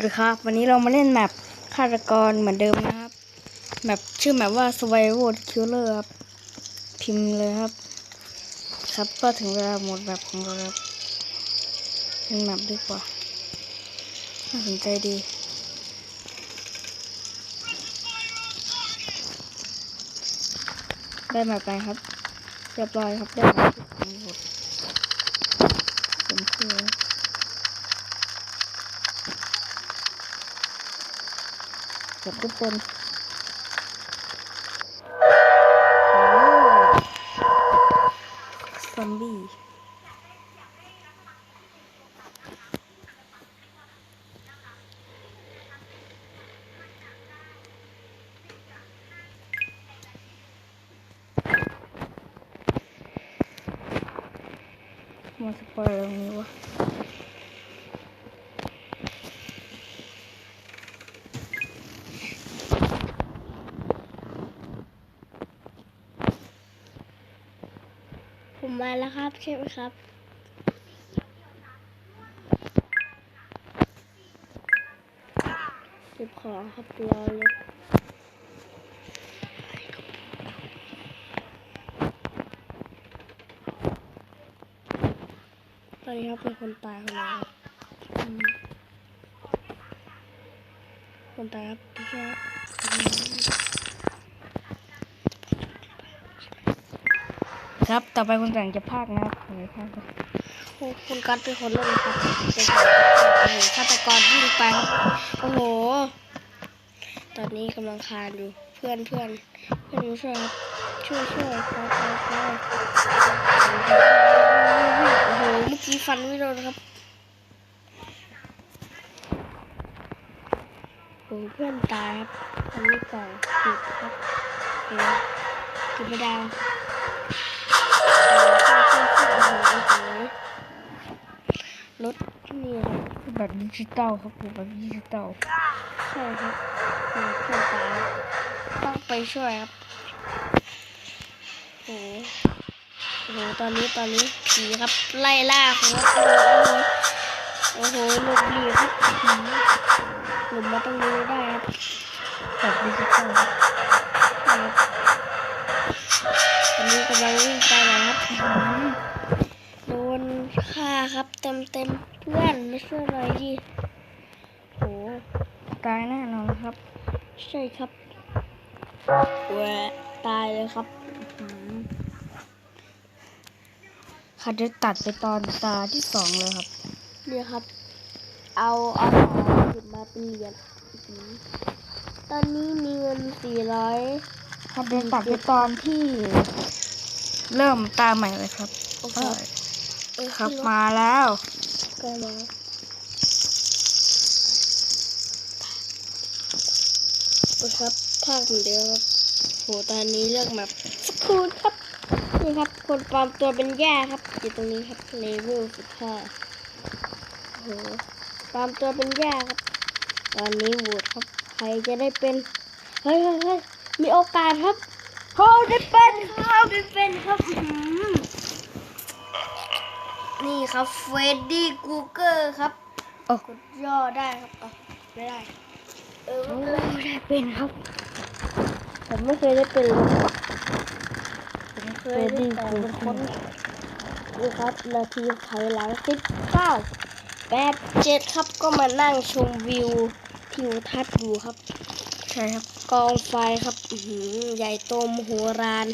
สวัสดีครับ วันนี้เรามาเล่นแมปฆาตกรเหมือนเดิมนะครับแมปชื่อแมปว่า Survival Killer ครับ พิมพ์เลยครับ ครับก็ถึงเวลาหมดแบบของเราแล้วเล่นแมปดีกว่าน่าสนใจดี ได้แมปไปครับเรียบร้อยครับได้แมปทั้งหมดเป็นชื่อ เกือบทุกคนโอ้ซอมบี้มาสปอยล์ตรงนี้วะ ผมมา แล้วครับใช่ไหมครับเก็บของครับรอเลยตอนนี้ครับเป็นคนตายคนแล้คนตายครับพี่ชายอืม ครับ ต่อไปคุณแต่งจะพากนะครับขอให้พากครับโอ้คุณกัดเป็นคนเล่นครับเป็นโอ้โหฆาตกรวิ่งไปครับโอ้โห ตอนนี้กำลังคานอยู่เพื่อนเพื่อนเพื่อนช่วยครับช่วยช่วยคอยคอยคอยโอ้โหเมื่อกี้ฟันไม่โดนครับโอ้เพื่อนตายครับอันนี้กล่องปิดครับโอเคเกินไม่ได้ รถนี่ครับคือแบบดิจิตอลครับคือแบบดิจิตอลใช่ครับเพื่อนเพื่อนตาต้องไปช่วยครับโอ้โหโอ้โหตอนนี้ตอนนี้ผีครับไล่ล่าครับโอ้โหโอ้โหหลบหลีกครับหืมหลบมาตรงนี้ได้ครับแบบดิจิตอลครับตอนนี้กำลังวิ่งไปไหนครับ ครับ เต็มเต็มๆเพื่อนมาช่วยหน่อยดิโอ้โหตายแน่นอนครับ ใช่ครับแหวะตายเลยครับอื้อหือเขาจะตัดไปตอนตาที่สองเลยครับเนี่ยครับ เอาเอาของหยิบมาเป็นเหรียญอื้อหือตอนนี้มีเงินสี่ร้อยเขาจะตัดไปตอนที่เริ่มตาใหม่เลยครับโอ้โหเออค รับมาแล้วก็มาโอ้ครับภาคเหมือนเดิมครับโหตอนนี้เลือกแบบสกูตครับนี่ครับ คนปลอมตัวเป็นแย่ครับอยู่ตรงนี้ครับเลเวลสิบห้าโอ้โหปลอมตัวเป็นแย่ครับ ตอนนี้โหวตครับ ใครจะได้เป็นเฮ้ยเฮ้ยเฮ้ยมีโอกาสครับเขาได้เป็นเขาได้เป็นครับอื้อหือ นี่ครับเฟรดดี้กูเกอร์ครับโอ้กดย่อได้ครับอะไม่ได้ เออโอ้ไม่เป็นไรได้เป็นครับ ผมไม่เคยได้เป็นเลยครับเป็นเคเฟรยดได้ดี้แต่คูเป็นเกคอนร์นี่ครับนาทีถอยหลังสิบเก้าแปดเจ็ดครับก็มานั่งชมวิวทิวทัศน์อยู่ครับใช่ครับกองไฟครับอื้อหือใหญ่โตมโหฬาร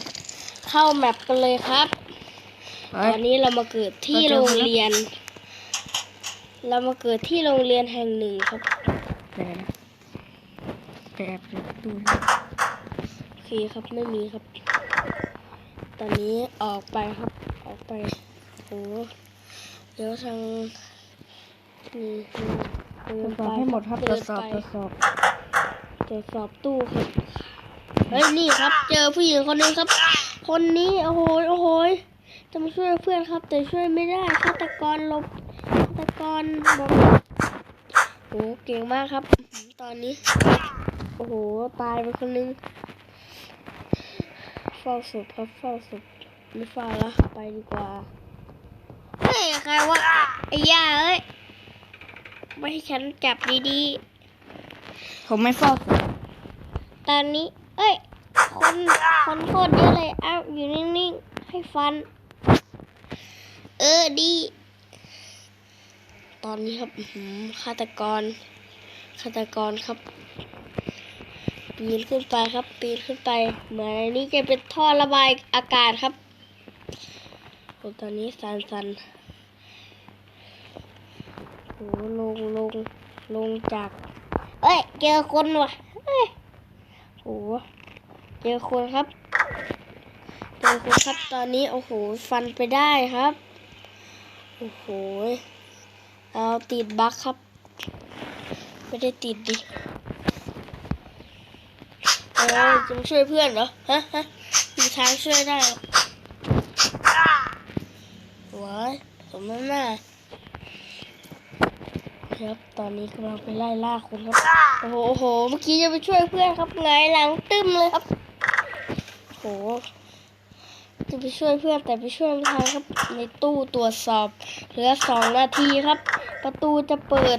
เข้าแมปกันเลยครับเฮ้ ตยอนนี้เรามาเกิดที่เราเจอโรงคนแล้วเรียน เรามาเกิดที่โรงเรียนแห่งหนึ่งครับเดี๋ยวนะไปแอบดูตู้โอเคครับไม่มีครับ ตอนนี้ออกไปครับ ออกไปโอ้เดี๋ยวทางนี่นี่ตรวจสอบให้หมดครับตรเดิวจนสอบไปตรวจสอบตรวจสอบตู้ครับเฮ้ยนี่ครับ เจอผู้หญิงคนหนึงครับ คนนี้โอ้โหโอ้โห จะมาช่วยเพื่อนครับ แต่ช่วยไม่ได้ฆาตกรหลบฆาตกรบอกโอ้เก่งมากครับอื้อหือตอนนี้ โอ้โหตายไปคนนึงเฝ้าศพครับเฝ้าศพไม่เฝ้าแล้วไปดีกว่าเฮ้ยใครวะไอ้ย่าเอ้ยไม่ให้ฉันจับดีผมไม่เฝ้าๆตอนนี้ เอ้ยคนคนโคตรเยอะเลยอ้าวอยู่นิ่งๆ ให้ฟันเออดี ตอนนี้ครับอื้อหือฆาตกรฆาตกรครับ ปีนขึ้นไปครับ ปีนขึ้นไป เหมือนอันนี้จะเป็นท่อระบายอากาศครับโอ้ตอนนี้สันสันๆโอ้ลงลงลงจาก เอ้ย เจอคนว่ะเอ้ยโอ้เจอคนครับเจอคนครับตอนนี้โอ้โหฟันไปได้ครับ โอ้โหเอาติดบั๊กครับ ไม่ได้ติดดิเออจะมาช่วยเพื่อนเหรอ ฮะฮะมีทางช่วยได้ว้ายผมนั่นน่ะครับ ตอนนี้กำลังไปไล่ล่าคนครับ โอ้โห เมื่อกี้จะไปช่วยเพื่อนครับไงหลังตึ้มเลยครับ โอ้โห จะไปช่วยเพื่อนแต่ไปช่วยไม่ทันครับ ในตู้ตรวจสอบเหลือสองนาทีครับ ประตูจะเปิด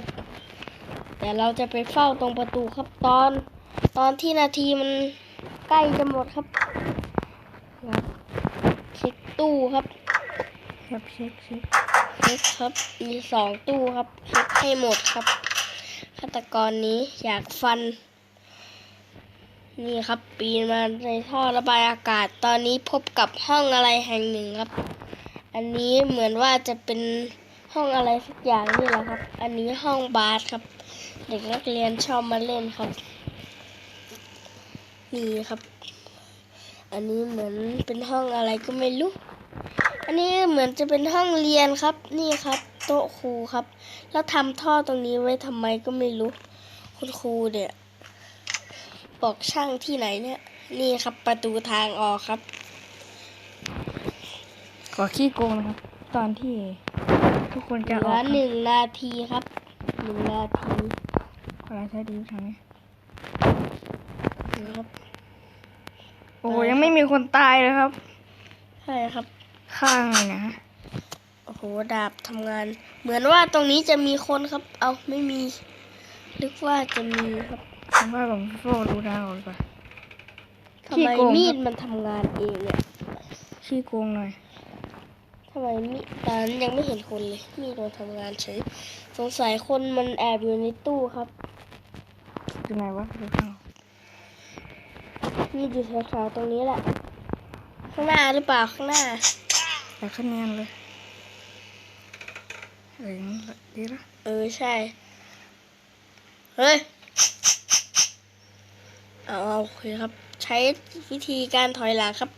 แต่เราจะไปเฝ้าตรงประตูครับตอน ตอนที่นาทีมันใกล้จะหมดครับครับเช็คตู้ครับ ครับเช็คเช็คเช็คครับมีสองตู้ครับเช็คให้หมดครับฆาตกรนี้อยากฟัน นี่ครับปีนมาในท่อระบายอากาศ ตอนนี้พบกับห้องอะไรแห่งหนึ่งครับ อันนี้เหมือนว่าจะเป็นห้องอะไรสักอย่างนี่แหละครับ อันนี้ห้องบาสครับ เด็กนักเรียนชอบมาเล่นครับ นี่ครับ อันนี้เหมือนเป็นห้องอะไรก็ไม่รู้ อันนี้เหมือนจะเป็นห้องเรียนครับ นี่ครับ โต๊ะครูครับ แล้วทำท่อตรงนี้ไว้ทำไมก็ไม่รู้ คุณครูเนี่ย บอกช่างที่ไหนเนี่ย นี่ครับประตูทางออกครับ ขอขี้โกงนะครับ ตอนที่ทุกคนเหจะลือออกหนึ่งนาทีครับหนึ่งนาทีเวลาใช้ดีทำไงนะครับโอ้โหยังไม่มีคนตายเลยครับ ใช่ครับ ข้างเลยนะโอ้โห ดาบทำงาน เหมือนว่าตรงนี้จะมีคนครับ เอาไม่มีนึกว่าจะมีครับ ผมว่าผมโฟดูทางออกดีกว่าทำขี้ไมโกงครับมีดมันทำงานเองเนี่ยขี้โกงหน่อยทำไมมีดตอนนั้นยังไม่เห็นคนเลยมีดมันทำงานเฉยสงสัยคนมันแอบอยู่ในตู้ครับอยู่ไหนวะดูข้างออกมีดอยู่แถวๆตรงนี้แหละ ข้างหน้าหรือเปล่าข้างหน้าแต่คะแนนเลยเอ้ยงั้นดีละเออใช่ เฮ้ย เอาโอเคครับ ใช้วิธีการถอยหลังครับ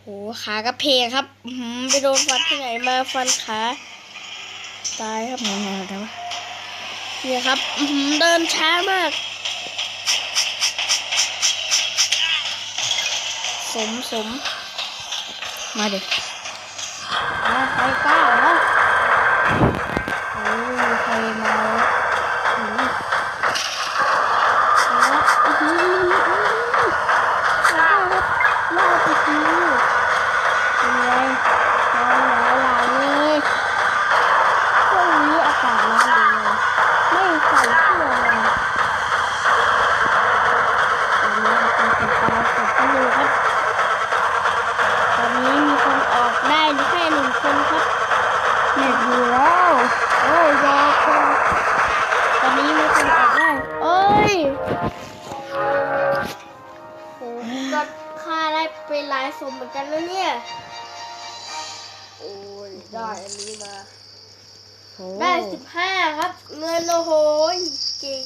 โหขากระเพงครับหือไปโดนฟันที่ไหนมาฟันขาตายครับไงไงแต่ว่าเนี่ยครับหือเดินช้ามาก สมสมมาเด็กมาใค อนกันแล้วเนี่ย โอ้ยได้อันนี้มาโอ้ได้สิบห้าครับ เงินโอ้โหยเก่ง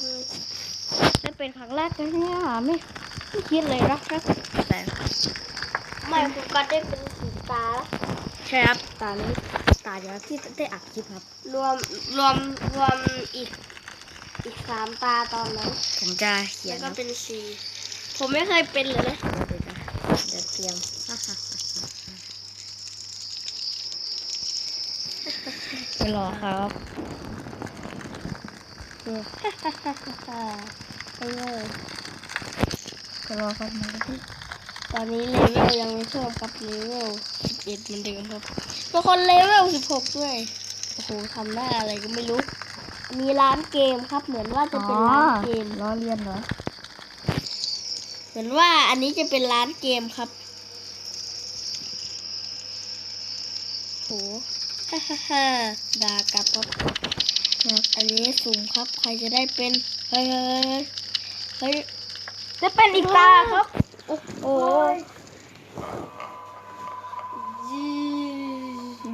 ได้เป็นครั้งแรกเลยเนี่ยไม่ไม่คิดเลยนะแค่แต่ไม่คุณก็ได้เป็นสีตาแล้วใช่ครับตานี้ตาเดียวที่ได้อัดคลิปครับ รวมรวมรวมอีกอีกสามตาตอนนั้น ผมจะเขียแล้วนก็เป็นสีผมไม่เคยเป็นเลยนะเดี๋ยว จะเดี๋ยวเตรียมฮ่าฮ่าฮ่าฮ่าไปรอครับไปเลยไปรอครับมาแล้วพี่ตอนนี้เลเวลยังไม่เพิ่มครับเลเวลสิบเอ็ดเหมือนเดิมครับบางคนเลเวลสิบหกด้วย โอ้โหทำหน้าอะไรก็ไม่รู้ มีร้านเกมครับ เหมือนว่าจะเป็นร้านเกมล้อเลียนเหรอ เหมือนว่าอันนี้จะเป็นร้านเกมครับโห ฮ่าฮ่าฮ่าด่ากลับครับอันนี้สุ่มครับ ใครจะได้เป็น เฮ้ยเฮ้ยเฮ้ยจะเป็นอีกตาครับ โอ้โห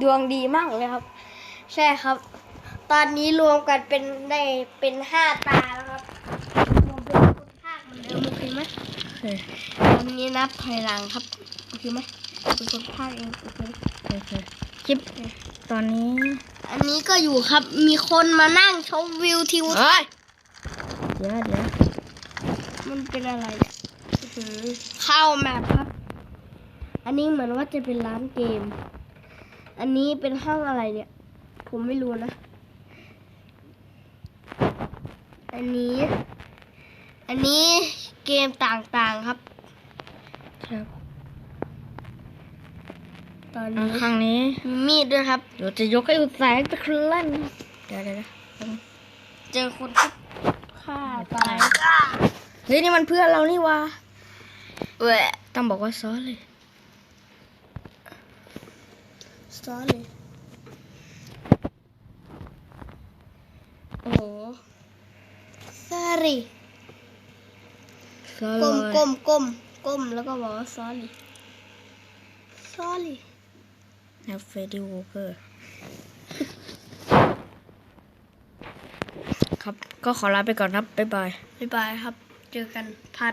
ดวงดีมากเลยครับ ใช่ครับ ตอนนี้รวมกันเป็นได้เป็นห้าตาแล้วครับรวมเป็นคนภาคเหมือนเดิมโอเคไหมเฮ้ยตอนนี้นับถอยหลังครับโอเคไหมเป็นคนภาคเองโอเคโอเค คลิปตอนนี้ อันนี้ก็อยู่ครับ มีคนมานั่งชมวิวทิวเฮ้ยเดี๋ยวเดี๋ยวมันเป็นอะไรเนี่ยอื้อหือเข้าแมปครับ อันนี้เหมือนว่าจะเป็นร้านเกม อันนี้เป็นห้องอะไรเนี่ย ผมไม่รู้นะ อันนี้ อันนี้เกมต่างๆครับ ครับ ตอนอะนี้ครั้งนี้มีมีดด้วยครับ เดี๋ยวจะยกให้อุตสาหตะคลั่นเดี๋ยวเดี๋ยวเดี๋ยวเจอคนที่ฆ่าตายเฮ้ยนี่มันเพื่อนเรานี่วะเว้ยต้องบอกว่าซอเลยสตอรี่โอ้โหสอรี่ซอก้มเลยก้มก้มก้มแล้วก็บอกว่า sorry sorry นะเฟรดดี้วอเกอร์ ครับ ก็ขอลาไปก่อนครับ บ๊ายบาย บ๊ายบายครับ เจอกันพาร์ท